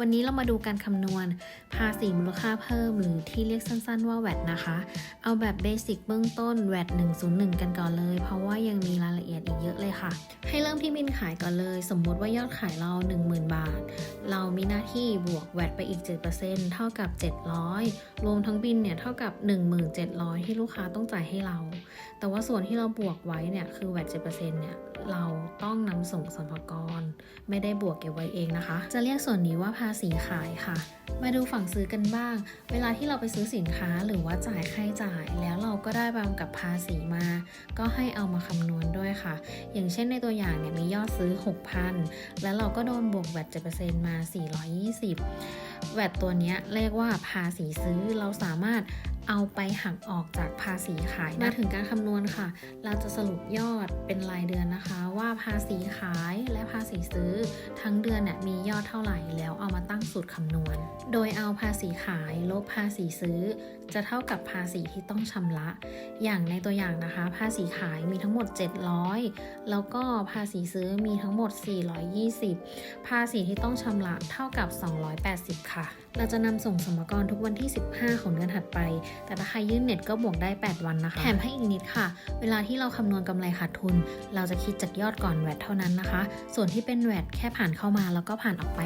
วันนี้เรามาดูการคำนวณภาษีมูลค่าเพิ่มหรือที่เรียกสั้นๆว่าแวดนะคะ เอาแบบเบสิกเบื้องต้นแวด101 กันก่อนเลย เพราะว่ายังมีรายละเอียดอีกเยอะเลยค่ะ ให้เริ่มที่บินขายก่อนเลย สมมติว่ายอดขายเรา 10,000 บาท เรามีหน้าที่บวกแวดไปอีก 7%เท่ากับ 700 รวมทั้งบินเนี่ยเท่ากับ 1700 ที่ลูกค้าต้องจ่ายให้เรา แต่ว่าส่วนที่เราบวกไว้เนี่ยคือแวด7%เนี่ยเราต้องนำส่งสรรพากร ไม่ได้บวกเก็บไว้เองนะคะ จะเรียกส่วนนี้ว่าภาษีขายค่ะ มาดูฝั่งซื้อกันบ้าง เวลาที่เราไปซื้อสินค้าหรือว่าจ่ายค่าใช้จ่าย แล้วเราก็ได้บำกับภาษีมา ก็ให้เอามาคำนวณด้วยค่ะ อย่างเช่นในตัวอย่างเนี่ยมียอดซื้อ 6,000 แล้วเราก็โดนบวกแวด7%มา 420แวดตัวเนี้ยเรียกว่าภาษีซื้อเราสามารถ เอาไปหักออกจากภาษีขายมาถึงการคำนวณค่ะ เราจะสรุปยอดเป็นรายเดือนนะคะ ว่าภาษีขายและภาษีซื้อ ทั้งเดือนเนี่ยมียอดเท่าไหร่แล้วเอามาตั้งสูตรคำนวณ โดยเอาภาษีขายลบภาษีซื้อ จะเท่ากับภาษีที่ต้องชำระ อย่างในตัวอย่างนะคะ ภาษีขายมีทั้งหมด 700 แล้วก็ภาษีซื้อมีทั้งหมด 420 ภาษีที่ต้องชำระเท่ากับ 280 ค่ะ เราจะนำส่งสมกรทุกวันที่ 15 ของเดือนถัดไปแต่ถ้าใครยื่นเน็ตก็บวกได้ 8 วันนะคะ แถมให้อีกนิดค่ะ เวลาที่เราคำนวณกำไรขาดทุน เราจะคิดจากยอดก่อนแวดเท่านั้นนะคะ ส่วนที่เป็นแวดแค่ผ่านเข้ามาแล้วก็ผ่านออกไป